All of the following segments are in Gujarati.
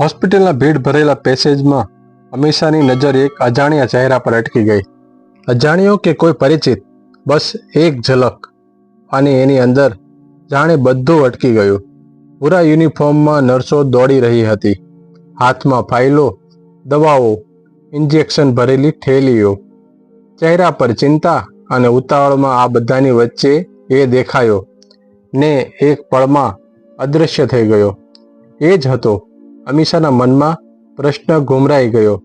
હોસ્પિટલના ભીડ ભરેલા પેસેજમાં અમીષાની નજર એક અજાણ્યા ચહેરા પર અટકી ગઈ. અજાણ્યો કે કોઈ પરિચિત? બસ એક ઝલક. અને એની અંદર જાણે બધું અટકી ગયું. પૂરા યુનિફોર્મમાં નર્સો દોડી રહી હતી. હાથમાં ફાઇલો, દવાઓ, ઇન્જેક્શન ભરેલી થેલીઓ. ચહેરા પર ચિંતા અને ઉતાવળમાં આ બધાની વચ્ચે એ દેખાયો ને એક પળમાં અદૃશ્ય થઈ ગયો. એ જ હતો અમીષાના મનમાં પ્રશ્ન ગુમરાઈ ગયો.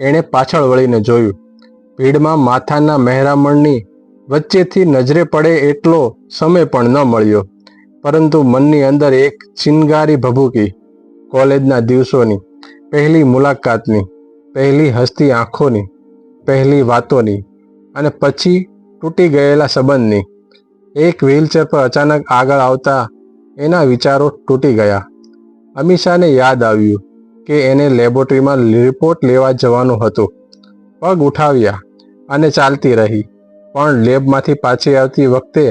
એણે પાછળ વળીને જોયું, ભીડમાં માથાના મહેરામણની વચ્ચેથી નજરે પડે એટલો સમય પણ ન મળ્યો, પરંતુ મનની અંદર એક ચિનગારી ભભૂકી. કોલેજના દિવસોની, પહેલી મુલાકાતની, પહેલી હસતી આંખોની, પહેલી વાતોની, અને પછી તૂટી ગયેલા સંબંધની. એક વ્હીલચેર પર અચાનક આગળ આવતા એના વિચારો તૂટી ગયા. અમીષાને યાદ આવ્યું કે એને લેબોરેટરીમાં રિપોર્ટ લેવા જવાનું હતું. પગ ઉઠાવ્યા અને ચાલતી રહી, પણ લેબમાંથી પાછી આવતી વખતે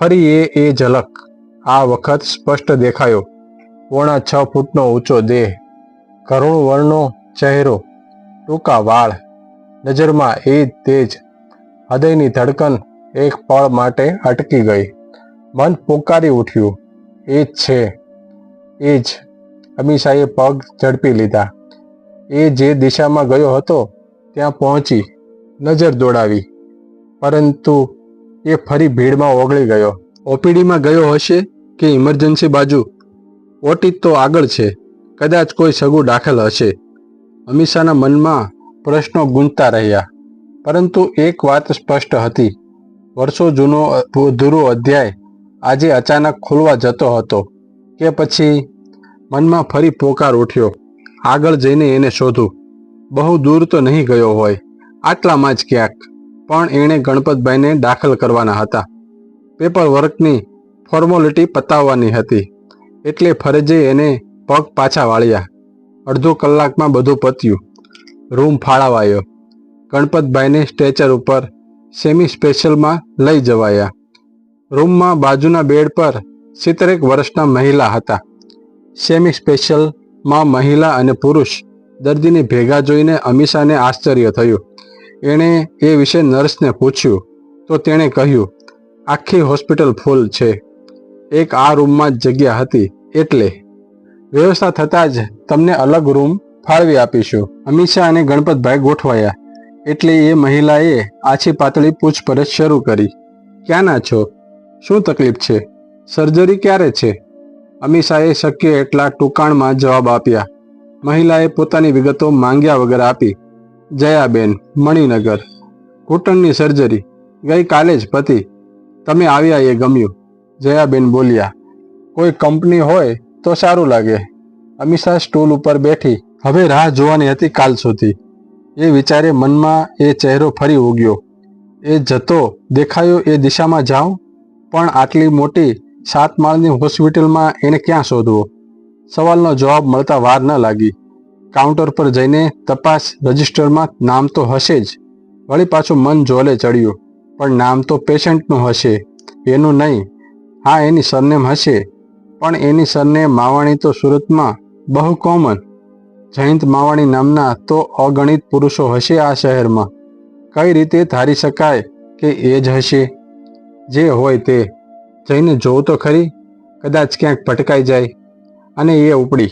ફરી એ એ ઝલક આ વખત સ્પષ્ટ દેખાયો. પોણા છ ફૂટનો ઊંચો દેહ કરુણ વર્ણનો ચહેરો, ટૂંકા વાળ, નજરમાં એ તેજ હૃદયની ધડકન એક પળ માટે અટકી ગઈ. મન પોકારી ઉઠ્યું. એ જ છે, એ જ. અમીષાએ પગ ઝડપી લીધા. એ જે દિશામાં ગયો હતો, ત્યાં પહોંચી નજર દોડાવી. પરંતુ એ ફરી ભીડમાં ઓગળી ગયો. ઓપીડીમાં ગયો હશે કે ઇમરજન્સી બાજુ? ઓટી તો આગળ છે. કદાચ કોઈ સગું દાખલ હશે. અમીષાના મનમાં પ્રશ્નો ગુંજતા રહ્યા. પરંતુ એક વાત સ્પષ્ટ હતી. વર્ષો જૂનો અધૂરો અધ્યાય આજે અચાનક ખુલવા જતો હતો કે પછી મનમાં ફરી પોકાર ઉઠ્યો. આગળ જઈને એને શોધું. બહુ દૂર તો નહીં ગયો હોય. આટલામાં જ ક્યાંક. પણ એણે ગણપતભાઈને દાખલ કરવાના હતા. પેપર વર્કની ફોર્મોલિટી પતાવવાની હતી. એટલે ફરજે એને પગ પાછા વાળ્યા. અડધો કલાકમાં બધું પત્યું. રૂમ ફાળવાયો. ગણપતભાઈને સ્ટ્રેચર ઉપર સેમી સ્પેશિયલમાં લઈ જવાયા. રૂમમાં બાજુના બેડ પર સિત્તેરેક વર્ષના મહિલા હતા. સેમી સ્પેશિયલમાં મહિલા અને પુરુષ દર્દીને ભેગા જોઈને અમીષાને આશ્ચર્ય થયું. એણે એ વિશે નર્સને પૂછ્યું, તો તેણે કહ્યું, આખી હોસ્પિટલ ફૂલ છે. એક આ રૂમમાં જ જગ્યા હતી, એટલે. વ્યવસ્થા થતાં જ તમને અલગ રૂમ ફાળવી આપીશું. અમીષા અને ગણપતભાઈ ગોઠવાયા. એટલે એ મહિલાએ આછી પાતળી પૂછપરછ શરૂ કરી. ક્યાંના છો? શું તકલીફ છે? સર્જરી ક્યારે છે? અમીષાએ શક્ય એટલા ટૂંકાણમાં જવાબ આપ્યા. મહિલાએ પોતાની વિગતો માંગ્યા વગર આપી. જયાબેન, મણિનગર. ઘૂંટણની સર્જરી. ગઈકાલે જ પતિ. તમે આવ્યા એ ગમ્યું. જયાબેન બોલ્યા, કોઈ કંપની હોય તો સારું લાગે. અમીષા સ્ટૂલ ઉપર બેઠી. હવે રાહ જોવાની હતી કાલ સુધી. એ વિચારે મનમાં એ ચહેરો ફરી ઉગ્યો. એ જતો દેખાયો એ દિશામાં જાઉં? પણ આટલી મોટી સાત માળની હોસ્પિટલમાં એને ક્યાં શોધવો? સવાલનો જવાબ મળતા વાર ન લાગી. કાઉન્ટર પર જઈને તપાસ રજિસ્ટરમાં નામ તો હશે જ. વળી પાછું મન જોલે ચડ્યું. પણ નામ તો પેશન્ટનું હશે. એનું નહીં. હા, એની સરનેમ હશે. પણ એની સરનેમ માવાણી તો સુરતમાં બહુ કોમન જયંત માવાણી નામના તો અગણિત પુરુષો હશે આ શહેરમાં. કઈ રીતે ધારી શકાય કે એ જ હશે? જે હોય તે. જઈને જોવું તો ખરી, કદાચ ક્યાંક ભટકાઈ જાય અને એ ઉપડી.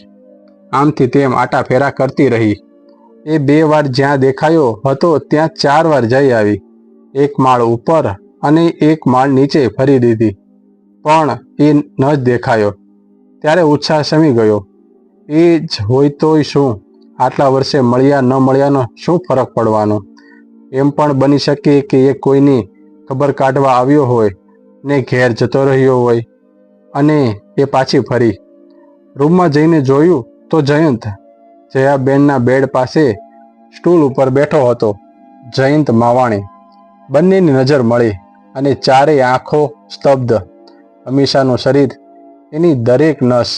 આમથી તેમ આટા ફેરા કરતી રહી. એ બે વાર જ્યાં દેખાયો હતો ત્યાં ચાર વાર જઈ આવી. એક માળ ઉપર અને એક માળ નીચે ફરી દીધી. પણ એ ન જ દેખાયો. ત્યારે ઉત્સાહ શમી ગયો. એ જ હોય તોય શું? આટલા વર્ષે મળ્યા ન મળ્યાનો શું ફરક પડવાનો? એમ પણ બની શકે કે એ કોઈની ખબર કાઢવા આવ્યો હોય. ને ઘેર જતો રહ્યો હોય અને એ પાછી ફરી. રૂમમાં જઈને જોયું તો જયંત જયાબેનના બેડ પાસે સ્ટૂલ ઉપર બેઠો હતો. જયંત માવાણી. બંનેની નજર મળી અને ચારેય આંખો સ્તબ્ધ. અમીષાનું શરીર એની દરેક નસ,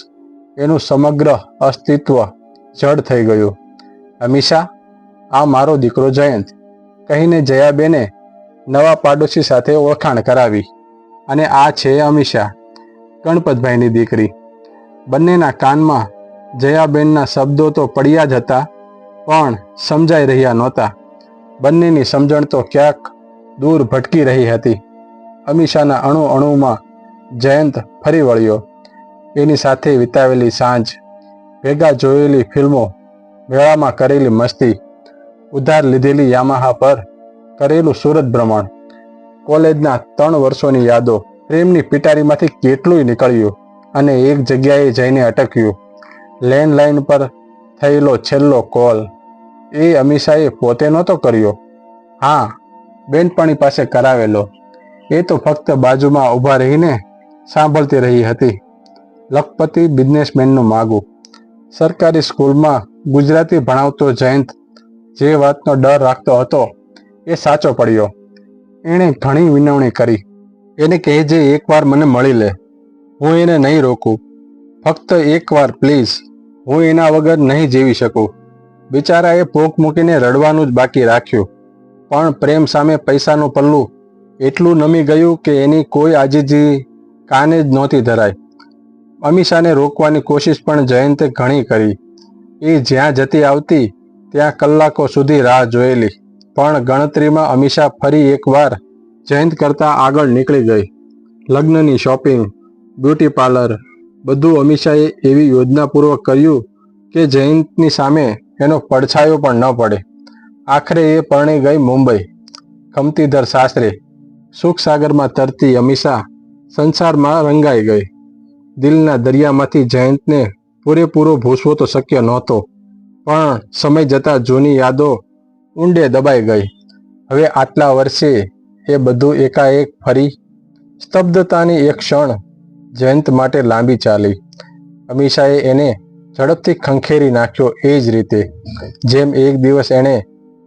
એનું સમગ્ર અસ્તિત્વ જડ થઈ ગયું. અમીષા, આ મારો દીકરો જયંત, કહીને જયાબેને નવા પાડોશી સાથે ઓળખાણ કરાવી. અને આ છે અમીષા, ગણપતભાઈની દીકરી. બંનેના કાનમાં જયાબેનના શબ્દો તો પડ્યા જ હતા, પણ સમજાઈ રહ્યા નહોતા. બંનેની સમજણ તો ક્યાંક દૂર ભટકી રહી હતી. અમીષાના અણુ અણુમાં જયંત ફરી વળ્યો. એની સાથે વિતાવેલી સાંજ, ભેગા જોયેલી ફિલ્મો, મેળામાં કરેલી મસ્તી, ઉધાર લીધેલી યામાહા પર કરેલું સુરત ભ્રમણ કોલેજના ત્રણ વર્ષોની યાદો પ્રેમની પિટારીમાંથી કેટલુંય નીકળ્યું અને એક જગ્યાએ જઈને અટક્યું. લેન્ડલાઇન પર થયેલો છેલ્લો કોલ એ અમીષાએ પોતે નહોતો કર્યો. હા, બેનપણી પાસે કરાવેલો. એ તો ફક્ત બાજુમાં ઊભા રહીને સાંભળતી રહી હતી. લખપતિ બિઝનેસમેનનું માગું. સરકારી સ્કૂલમાં ગુજરાતી ભણાવતો જયંત જે વાતનો ડર રાખતો હતો એ સાચો પડ્યો. એણે ઘણી વિનવણી કરી. એને કહેજે, એકવાર મને મળી લે. હું એને નહીં રોકું. ફક્ત એકવાર, પ્લીઝ. હું એના વગર નહીં જીવી શકું. બિચારાએ પોક મૂકીને રડવાનું જ બાકી રાખ્યું. પણ પ્રેમ સામે પૈસાનું પલ્લું એટલું નમી ગયું કે એની કોઈ આજીજી કાને જ નહોતી ધરાય અમીષાને રોકવાની કોશિશ પણ જયંતે ઘણી કરી. એ જ્યાં જતી આવતી, ત્યાં કલાકો સુધી રાહ જોયેલી. પણ ગણતરીમાં અમીષા ફરી એકવાર જયંત કરતાં આગળ નીકળી ગઈ. લગ્નની શોપિંગ બ્યુટી પાર્લર બધું અમીષાએ એવી યોજનાપૂર્વક કર્યું કે જયંતની સામે એનો પડછાયો પણ ન પડે. આખરે એ પરણી ગઈ મુંબઈ. ખમતીધર સાસરે સુખસાગરમાં તરતી અમીષા સંસારમાં રંગાઈ ગઈ. દિલના દરિયામાંથી જયંતને પૂરેપૂરો ભૂસવો તો શક્ય નહોતો. પણ સમય જતાં જૂની યાદો ઊંડે દબાઈ ગઈ. હવે આટલા વર્ષે એ બધું એકાએક ફરી સ્તબ્ધતાની એક ક્ષણ જયંત માટે લાંબી ચાલી. અમીષાએ એને ઝડપથી ખંખેરી નાખ્યો એ જ રીતે. જેમ એક દિવસ એણે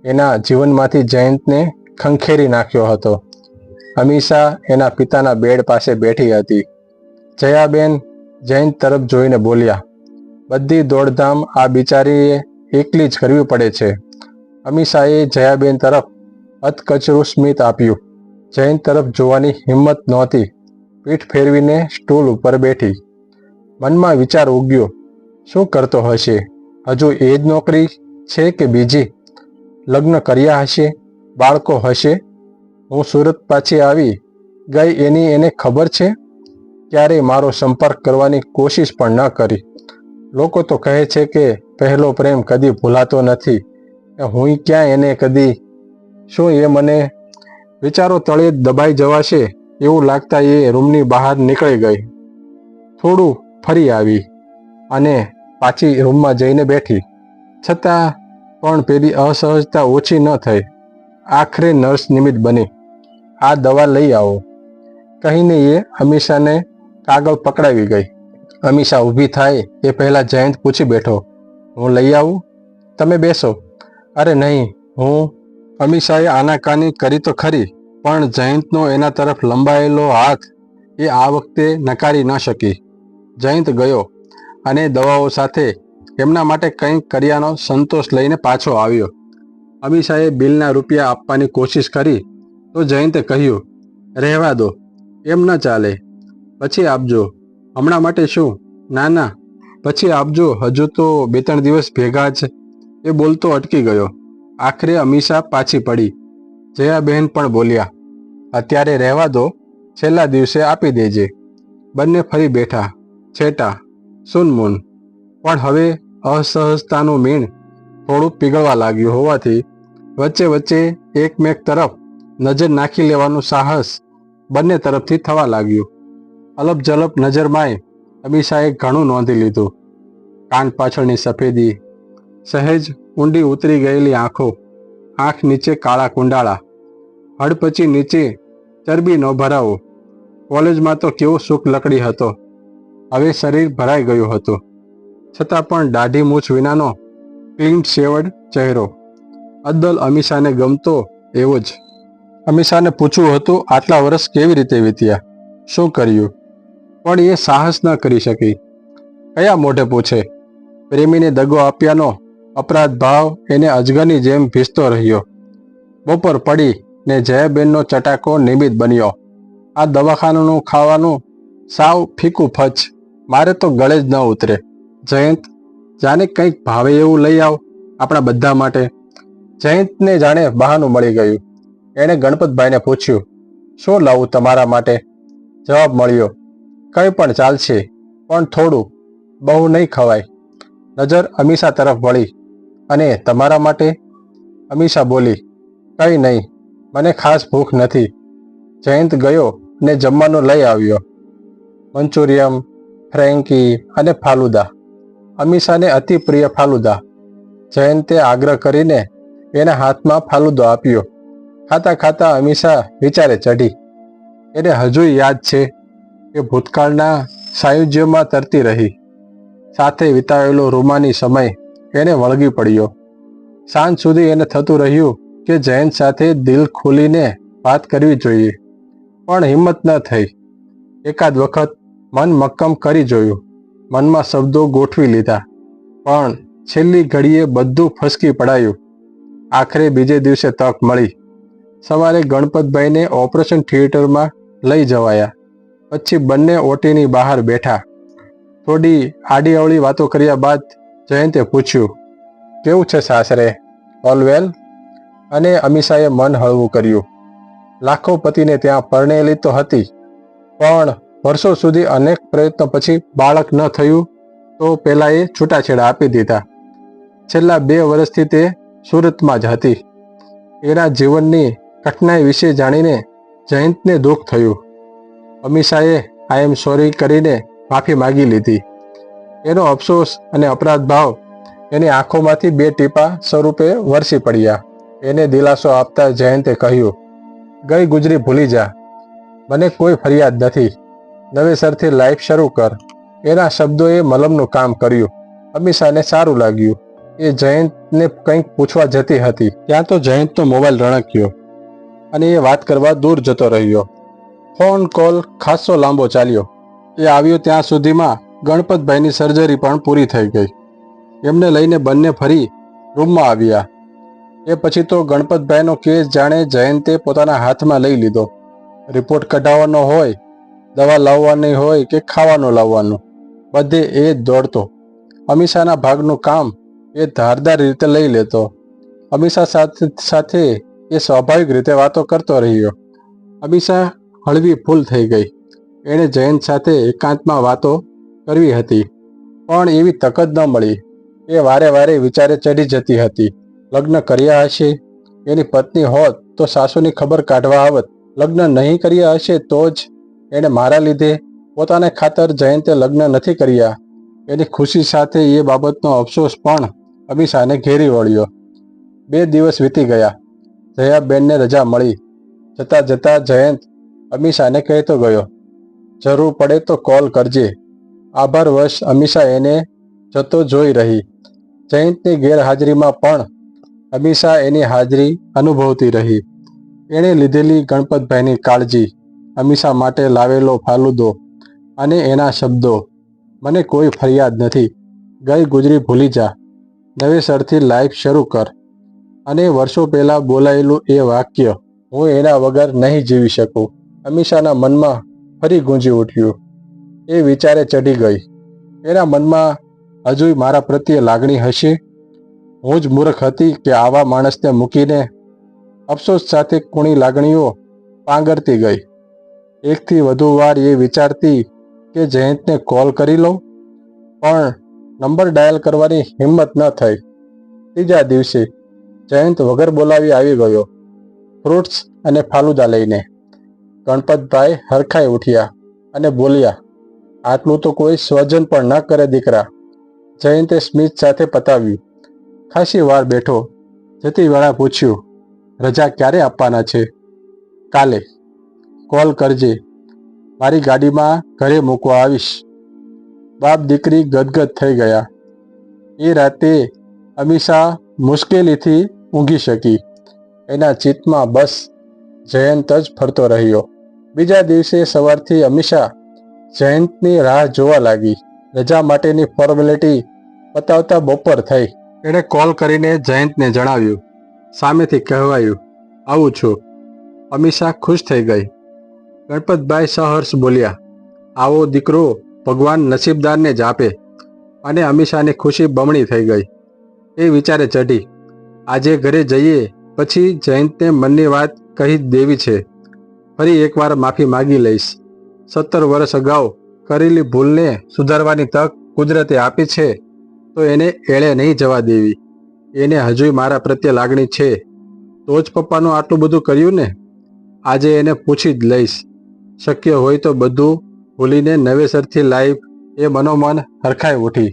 એના જીવનમાંથી જયંતને ખંખેરી નાખ્યો હતો. અમીષા એના પિતાના બેડ પાસે બેઠી હતી. જયાબેન જયંત તરફ જોઈને બોલ્યા, બધી દોડધામ આ બિચારીએ એકલી જ કરવી પડે છે. અમીષાએ જયાબેન તરફ અતકચરું સ્મિત આપ્યું. જૈન તરફ જોવાની હિંમત નહોતી. પીઠ ફેરવીને સ્ટૂલ ઉપર બેઠી. મનમાં વિચાર ઉગ્યો, શું કરતો હશે? હજુ એ જ નોકરી છે કે બીજી? લગ્ન કર્યા હશે? બાળકો હશે? હું સુરત પાછી આવી ગઈ એની એને ખબર છે? ક્યારેય મારો સંપર્ક કરવાની કોશિશ પણ ન કરી. લોકો તો કહે છે કે પહેલો પ્રેમ કદી ભૂલાતો નથી. હું ક્યાં એને કદી શું એ મને વિચારો તળે દબાઈ જવાશે એવું લાગતા એ રૂમની બહાર નીકળી ગઈ. થોડું ફરી આવી અને પાછી રૂમમાં જઈને બેઠી. છતાં પણ પેલી અસહજતા ઓછી ન થઈ. આખરે નર્સ નિમિત્ત બની. આ દવા લઈ આવો. કહીને એ અમીષાને કાગળ પકડાવી ગઈ. અમીષા ઊભી થાય એ પહેલાં જયંત પૂછી બેઠો, હું લઈ આવું? તમે બેસો. અરે નહીં, હું અમીષાએ આનાકાની કરી તો ખરી, પણ જયંતનો એના તરફ લંબાયેલો હાથ એ આ વખતે નકારી ન શકી. જયંત ગયો અને દવાઓ સાથે એમના માટે કંઈક કર્યાનો સંતોષ લઈને પાછો આવ્યો. અમીષાએ બિલના રૂપિયા આપવાની કોશિશ કરી તો જયંતે કહ્યું, રહેવા દો, એમ ન ચાલે. પછી આપજો. હમણાં માટે શું? ના ના. પછી આપજો. હજુ તો બે ત્રણ દિવસ ભેગા જ એ બોલતો અટકી ગયો. આખરે અમીષા પાછી પડી. જયાબહેન પણ બોલ્યા, અત્યારે રહેવા દો, છેલ્લા દિવસે આપી દેજે. બંને ફરી બેઠા, છેટા સુનમૂન પણ હવે અસહજતાનું મીણ થોડું પીગળવા લાગ્યું હોવાથી વચ્ચે વચ્ચે એકમેક તરફ નજર નાખી લેવાનું સાહસ બંને તરફથી થવા લાગ્યું. અલપ જલપ નજરમાંય અમીષાએ ઘણું નોંધી લીધું. કાન પાછળની સફેદી સહેજ ઊંડી ઉતરી ગયેલી આંખો, આંખ નીચે કાળા કુંડાળા હડપચી નીચે ચરબી નો ભરાવો. કોલેજમાં તો કેવો સુખ લકડી હતો. હવે શરીર ભરાઈ ગયું હતું. છતાં પણ દાઢી મૂછ વિનાનો ક્લીન શેવડ ચહેરો. અદ્દલ અમીષાને ગમતો એવો જ. અમીષાને પૂછવું હતું, આટલા વર્ષ કેવી રીતે વીત્યા? શું કર્યું? પણ એ સાહસ ન કરી શકી. કયા મોઢે પૂછે? પ્રેમીને દગો આપ્યાનો અપરાધ ભાવ એને અજગરની જેમ ભીસતો રહ્યો. બપોર પડી ને જયાબેનનો ચટાકો નિમિત્ત બન્યો. આ દવાખાનાનું ખાવાનું સાવ ફીકું ફચ. મારે તો ગળે જ ન ઉતરે. જયંત, જાને કંઈક ભાવે એવું લઈ આવ આપણા બધા માટે. જયંતને જાણે બહાનું મળી ગયું. એણે ગણપતભાઈને પૂછ્યું, શું લાવું તમારા માટે? જવાબ મળ્યો, કંઈ પણ ચાલશે, પણ થોડું. બહુ નહીં ખવાય. નજર અમીષા તરફ વળી. અને તમારા માટે અમીષા બોલી, કંઈ નહીં, મને ખાસ ભૂખ નથી. જયંત ગયો ને જમવાનું લઈ આવ્યો. મંચુરિયમ, ફ્રેન્કી અને ફાલુદા. અમીષાને અતિ પ્રિય ફાલુદા. જયંતે આગ્રહ કરીને એના હાથમાં ફાલુદો આપ્યો. ખાતા ખાતા અમીષા વિચારે ચઢી, એને હજુ યાદ છે કે ભૂતકાળના સાયુજ્યમાં તરતી રહી. સાથે વિતાવેલો રૂમાની સમય એને વળગી પડ્યો. સાંજ સુધી એને થતું રહ્યું કે જયંત સાથે દિલ ખોલીને વાત કરવી જોઈએ. પણ હિંમત ન થઈ. એકાદ વખત મન મક્કમ કરી જોયું. મનમાં શબ્દો ગોઠવી લીધા. પણ છેલ્લી ઘડીએ બધું ફસકી પડાયું. આખરે બીજે દિવસે તક મળી. સવારે ગણપતભાઈને ઓપરેશન થિયેટરમાં લઈ જવાયા. પછી બંને ઓટીની બહાર બેઠા. થોડી આડીઅવળી વાતો કર્યા બાદ જયંતે પૂછ્યું, કેવું છે સાસરે? ઓલ વેલ અને અમીષાએ મન હળવું કર્યું. લાખો પતિને ત્યાં પરણેલી તો હતી, પણ વર્ષો સુધી અનેક પ્રયત્નો પછી બાળક ન થયું તો પેલા એ છૂટાછેડા આપી દીધા. છેલ્લા બે વર્ષથી તે સુરતમાં જ હતી. એના જીવનની કઠિનાઈ વિશે જાણીને જયંતને દુઃખ થયું. અમીષાએ આઈ એમ સોરી કરીને માફી માગી લીધી. એનો અફસોસ અને અપરાધ ભાવ એની આંખોમાંથી બે ટીપા સ્વરૂપે વરસી પડ્યા. એને દિલાસો આપતા જયંતે કહ્યું, ગઈ ગુજરી ભૂલી જા. મને કોઈ ફરિયાદ નથી. નવેસરથી લાઈફ શરૂ કર. એના શબ્દોએ મલમનું કામ કર્યું. અમીષાને સારું લાગ્યું. એ જયંતને કંઈક પૂછવા જતી હતી. ત્યાં તો જયંતનો મોબાઈલ રણક્યો અને એ વાત કરવા દૂર જતો રહ્યો. ફોન કોલ ખાસો લાંબો ચાલ્યો. એ આવ્યો ત્યાં સુધીમાં ગણપતભાઈની સર્જરી પણ પૂરી થઈ ગઈ. એમને લઈને બંને ફરી રૂમમાં આવ્યા. એ પછી તો ગણપતભાઈનો કેસ જાણે જયંતે પોતાના હાથમાં લઈ લીધો. રિપોર્ટ કઢાવવાનો હોય, દવા લાવવાની હોય કે ખાવાનું લાવવાનું, બધે એ જ દોડતો. અમીષાના ભાગનું કામ એ ધારદાર રીતે લઈ લેતો. અમીષા સાથે સાથે એ સ્વાભાવિક રીતે વાતો કરતો રહ્યો. અમીષા હળવી ફૂલ થઈ ગઈ. એણે જયંત સાથે એકાંતમાં વાતો કરવી હતી. પણ એવી તક જ ન મળી. એ વારે વારે વિચારે ચડી જતી હતી. લગ્ન કર્યા હશે? એની પત્ની હોત તો સાસુની ખબર કાઢવા આવત. લગ્ન નહીં કર્યા હશે તો જ એણે મારા લીધે પોતાને ખાતર જયંતે લગ્ન નથી કર્યા. એની ખુશી સાથે એ બાબતનો અફસોસ પણ અમીષાને ઘેરી વળ્યો. બે દિવસ વીતી ગયા. જયાબેનને રજા મળી. જતા જતા જયંત અમીષાને કહેતો ગયો, જરૂર પડે તો કોલ કરજે. આભારવશ અમીષા એને જતો જોઈ રહી. જયંતની ગેરહાજરીમાં પણ અમીષા એની હાજરી અનુભવતી રહી. એણે લીધેલી ગણપતભાઈની કાળજી અમીષા માટે લાવેલો ફાલુદો અને એના શબ્દો, મને કોઈ ફરિયાદ નથી. ગઈ ગુજરી ભૂલી જા. નવેસરથી લાઈફ શરૂ કર. અને વર્ષો પહેલાં બોલાયેલું એ વાક્ય, હું એના વગર નહીં જીવી શકું. અમીષાના મનમાં ફરી ગુંજી ઉઠ્યું. એ વિચારે ચઢી ગઈ. એના મનમાં હજુય મારા પ્રત્યે લાગણી હશે? હું જ મૂર્ખ હતી કે આવા માણસને મૂકીને અફસોસ સાથે કુણી લાગણીઓ પાંગરતી ગઈ? એકથી વધુ વાર એ વિચારતી કે જયંતને કોલ કરી લઉં? પણ નંબર ડાયલ કરવાની હિંમત ન થઈ. ત્રીજા દિવસે જયંત વગર બોલાવી આવી ગયો, ફ્રૂટ્સ અને ફાલુદા લઈને. ગણપતભાઈ હરખાઈ ઉઠ્યા અને બોલ્યા આટલું તો કોઈ સ્વજન પણ ન કરે દીકરા. જયંતે સ્મિત સાથે પતાવ્યું. ખાસી વાર બેઠો. જતી વેળા પૂછ્યું, રજા ક્યારે આપવાના છે? કાલે. કોલ કરજે. મારી ગાડીમાં ઘરે મૂકવા આવીશ. બાપ દીકરી ગદગદ થઈ ગયા. એ રાતે અમીષા મુશ્કેલીથી ઊંઘી શકી. એના ચિત્તમાં બસ જયંત જ ફરતો રહ્યો. બીજા દિવસે સવારથી અમીષા જયંતની રાહ જોવા લાગી. રજા માટેની ફોર્મેલિટી પતાવતા બપોર થઈ. એણે કોલ કરીને જયંતને જણાવ્યું, સામેથી કહેવાયું, આવું છું. અમીષા ખુશ થઈ ગઈ. ગણપતભાઈ સહર્ષ બોલ્યા, આવો દીકરો ભગવાન નસીબદારને જ આપે. અને અમીષાની ખુશી બમણી થઈ ગઈ. એ વિચારે ચઢી, આજે ઘરે જઈએ પછી જયંતને મનની વાત કહી દેવી છે. ફરી એકવાર માફી માગી લઈશ. સત્તર વર્ષ અગાઉ કરેલી ભૂલને સુધારવાની તક કુદરતે આપી છે, તો એને એળે નહીં જવા દેવી. એને હજુય મારા પ્રત્યે લાગણી છે. તો જ પપ્પાનું આટલું બધું કર્યું ને? આજે એને પૂછી જ લઈશ. શક્ય હોય તો બધું ભૂલીને નવેસરથી લાઈફ એ મનોમન હરખાઈ ઉઠી.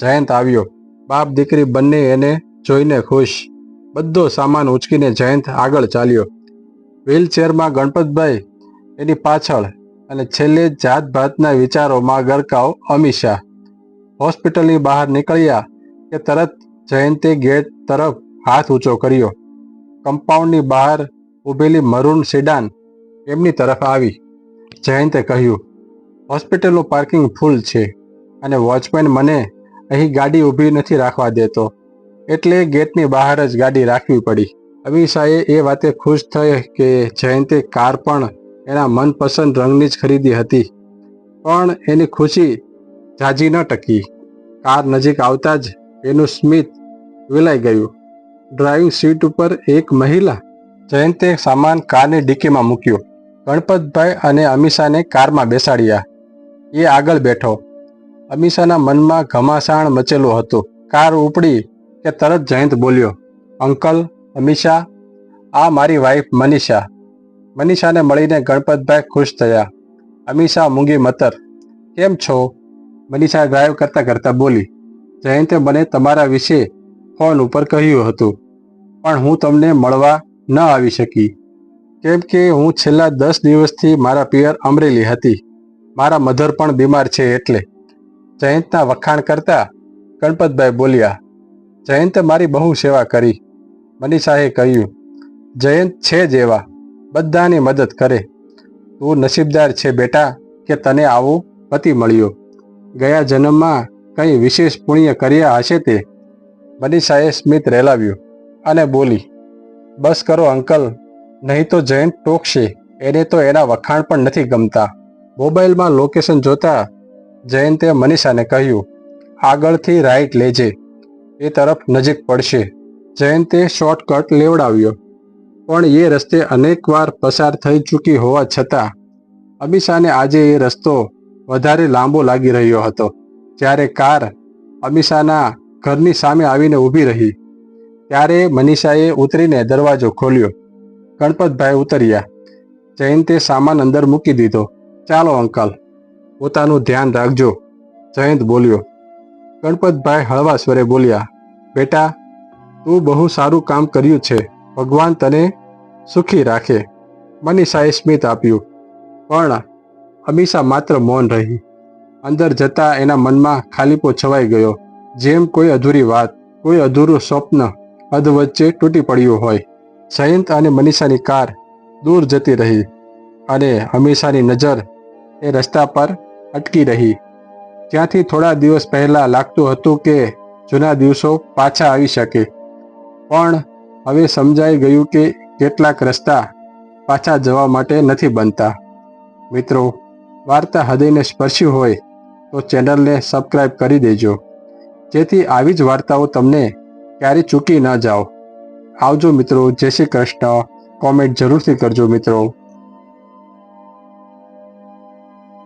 જયંત આવ્યો. બાપ દીકરી બંને એને જોઈને ખુશ. બધો સામાન ઉચકીને જયંત આગળ ચાલ્યો. વ્હીલચેરમાં ગણપતભાઈ એની પાછળ અને છેલ્લે જાત ભાતના વિચારોમાં ગરકાવ અમીષા હોસ્પિટલની બહાર નીકળ્યા કે તરત જયંતે ગેટ તરફ હાથ ઊંચો કર્યો. કમ્પાઉન્ડની બહાર ઊભેલી મરૂન સિડાન એમની તરફ આવી. જયંતે કહ્યું, હોસ્પિટલનું પાર્કિંગ ફૂલ છે અને વોચમેન મને અહીં ગાડી ઊભી નથી રાખવા દેતો. એટલે ગેટની બહાર જ ગાડી રાખવી પડી. અમીષાએ એ વાતે ખુશ થઈ કે જયંતે કાર પણ એના મનપસંદ રંગની જ ખરીદી હતી. પણ એની ખુશી જાજી ન ટકી. કાર નજીક આવતા જ એનું સ્મિત વિલાઈ ગયું. ડ્રાઇવિંગ સીટ ઉપર એક મહિલા જયંતે સામાન કારની ડિક્કીમાં મૂક્યો. ગણપતભાઈ અને અમીષાને કારમાં બેસાડ્યા. એ આગળ બેઠો. અમીષાના મનમાં ઘમાસાણ મચેલો હતો. કાર ઉપડી કે તરત જયંત બોલ્યો, અંકલ, અમીષા, આ મારી વાઈફ મનીષા. મનીષાને મળીને ગણપતભાઈ ખુશ થયા. અમીષા, મૂંગી મતર, કેમ છો? મનીષા ડ્રાઈવ કરતા કરતા બોલી, જયંતે મને તમારા વિશે ફોન ઉપર કહ્યું હતું, પણ હું તમને મળવા ન આવી શકી. કેમ કે હું છેલ્લા દસ દિવસથી મારા પિયર અમરેલી હતી. મારા મધર પણ બીમાર છે એટલે. જયંતના વખાણ કરતા ગણપતભાઈ બોલ્યા, જયંતે મારી બહુ સેવા કરી. મનીષાએ કહ્યું, જયંત છે જ એવા બધાની મદદ કરે. તું નસીબદાર છે બેટા કે તને આવો પતિ મળ્યો. ગયા જન્મમાં કંઈ વિશેષ પુણ્ય કર્યા હશે તે? મનીષાએ સ્મિત રેલાવ્યું અને બોલી, બસ કરો અંકલ, નહીં તો જયંત ટોકશે. એને તો એના વખાણ પણ નથી ગમતા. મોબાઈલમાં લોકેશન જોતા જયંતે મનીષાને કહ્યું, આગળથી રાઈટ લેજે. એ તરફ નજીક પડશે. જયંતે શોર્ટકટ લેવડાવ્યો. પણ એ રસ્તે અનેકવાર પસાર થઈ ચૂકી હોવા છતાં અમીષાને આજે એ રસ્તો વધારે લાંબો લાગી રહ્યો હતો. જ્યારે કાર અમીષાના ઘરની સામે આવીને ઊભી રહી, ત્યારે મનીષાએ ઉતરીને દરવાજો ખોલ્યો. ગણપતભાઈ ઉતર્યા. જયંતે સામાન અંદર મૂકી દીધો. ચાલો અંકલ, પોતાનું ધ્યાન રાખજો, જયંત બોલ્યો. ગણપતભાઈ હળવા સ્વરે બોલ્યા, બેટા, તું બહુ સારું કામ કર્યું છે. ભગવાન તને સુખી રાખે. મનીષાએ સ્મિત આપ્યું, પણ અમીષા માત્ર મૌન રહી. અંદર જતા એના મનમાં ખાલીપો છવાઈ ગયો. જેમ કોઈ અધૂરી વાત, કોઈ અધૂરું સ્વપ્ન અધવચ્ચે તૂટી પડ્યું હોય. જયંત અને મનીષાની કાર દૂર જતી રહી અને અમીષાની નજર એ રસ્તા પર અટકી રહી. ત્યાંથી થોડા દિવસ પહેલા લાગતું હતું કે જૂના દિવસો પાછા આવી શકે. પણ હવે સમજાઈ ગયું કે કેટલાક રસ્તા પાછા જવા માટે નથી બનતા. મિત્રો, વાર્તા હૃદયને સ્પર્શી હોય તો ચેનલને સબસ્ક્રાઈબ કરી દેજો. જેથી આવી જ વાર્તાઓ તમને ક્યારે ચૂકી ન જાઓ. આવજો મિત્રો, જય શ્રી કૃષ્ણ. કોમેન્ટ જરૂરથી કરજો મિત્રો.